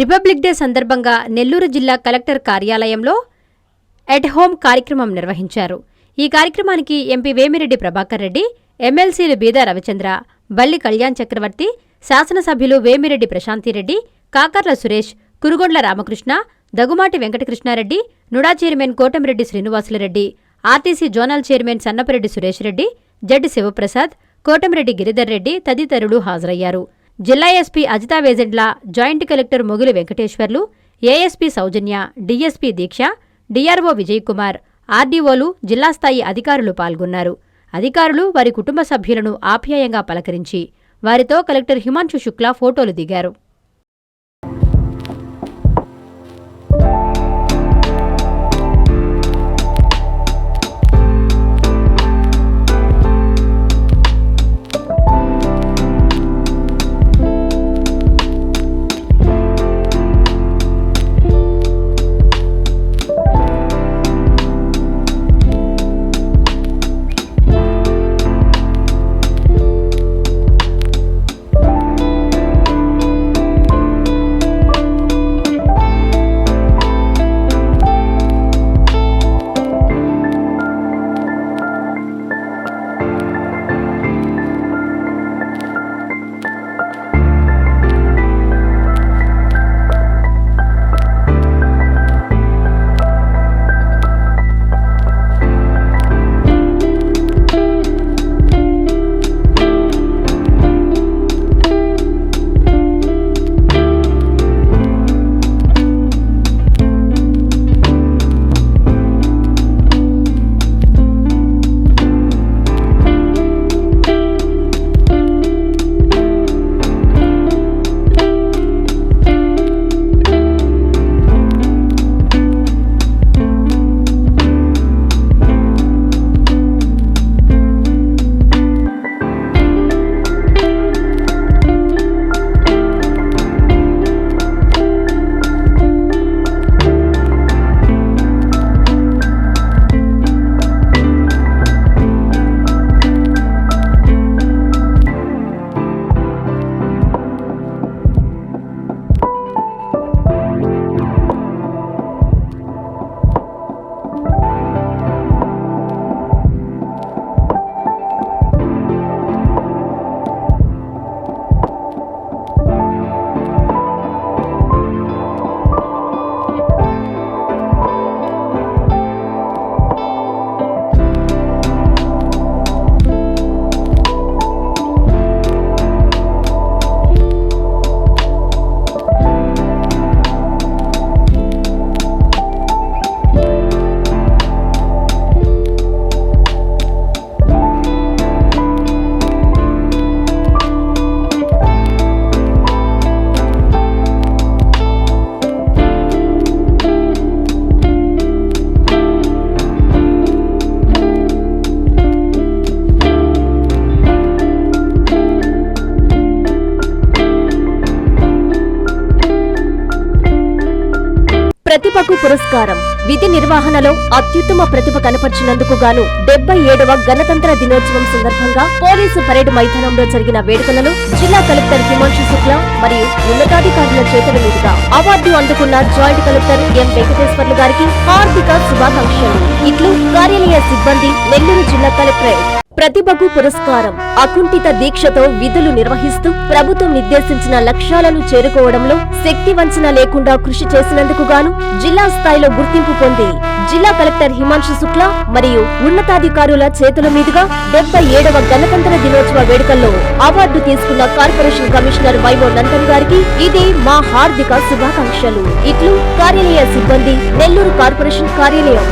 Republic day సందర్భంగా నెల్లూరు జిల్లా collector కార్యాలయంలో ఎట్ హోమ్ కార్యక్రమం నిర్వహించారు. ఈ కార్యక్రమానికి ఎంపీ వేమిరెడ్డి ప్రభాకర్ రెడ్డి ఎమ్మెల్సీలు బీదా రవిచంద్ర బల్లి కళ్యాణ్ చక్రవర్తి శాసనసభ్యులు Vemireddy Prashanthireddy Kakarla Suresh Kurugondla Ramakrishna Dagumati Venkatakrishnareddy NUDA chairman Kotamreddy Srinivasulareddy RTC zonal chairman Sannapareddy Suresh Reddy Jaddi Sivaprasad Kotamreddy Giridhar Reddy తదితరులు హాజరయ్యారు. జిల్లా SP Ajitha Vejendla joint collector Moguli Venkateswarlu ASP Soujanya DSP Deeksha DRO Vijay Kumar ఆర్డీఓలు జిల్లా స్థాయి అధికారులు పాల్గొన్నారు. అధికారులు వారి కుటుంబ సభ్యులను ఆప్యాయంగా పలకరించి వారితో కలెక్టర్ హిమాంశు శుక్లా ఫోటోలు దిగారు. పురస్కారం. విధి నిర్వహణలో అత్యుత్తమ ప్రతిభ కనపరిచినందుకు గాను డెబ్బై ఏడవ గణతంత్ర దినోత్సవం సందర్భంగా పోలీసు పరేడ్ మైదానంలో జరిగిన వేడుకలలో జిల్లా కలెక్టర్ హిమాంశు శుక్లా మరియు ఉన్నతాధికారుల చేతుల మీదుగా అవార్డు అందుకున్న జాయింట్ కలెక్టర్ ఎం వెంకటేశ్వర్లు గారికి హార్దిక శుభాకాంక్షలు. ఇట్లు కార్యాలయ సిబ్బంది నెల్లూరు జిల్లా కలెక్టరేట్ ప్రతిభకు పురస్కారం. అకుంఠిత దీక్షతో విధులు నిర్వహిస్తూ ప్రభుత్వం నిర్దేశించిన లక్ష్యాలను చేరుకోవడంలో శక్తి వంచన లేకుండా కృషి చేసినందుకు గాను జిల్లా స్థాయిలో గుర్తింపు పొంది జిల్లా కలెక్టర్ హిమాంశు శుక్లా మరియు ఉన్నతాధికారుల చేతుల మీదుగా డెబ్బై ఏడవ గణతంత్ర దినోత్సవ వేడుకల్లో అవార్డు తీసుకున్న కార్పొరేషన్ కమిషనర్ వైవో నందన్ గారికి ఇది మా హార్దిక శుభాకాంక్షలు. ఇట్లు కార్యాలయ సిబ్బంది నెల్లూరు కార్పొరేషన్ కార్యాలయం.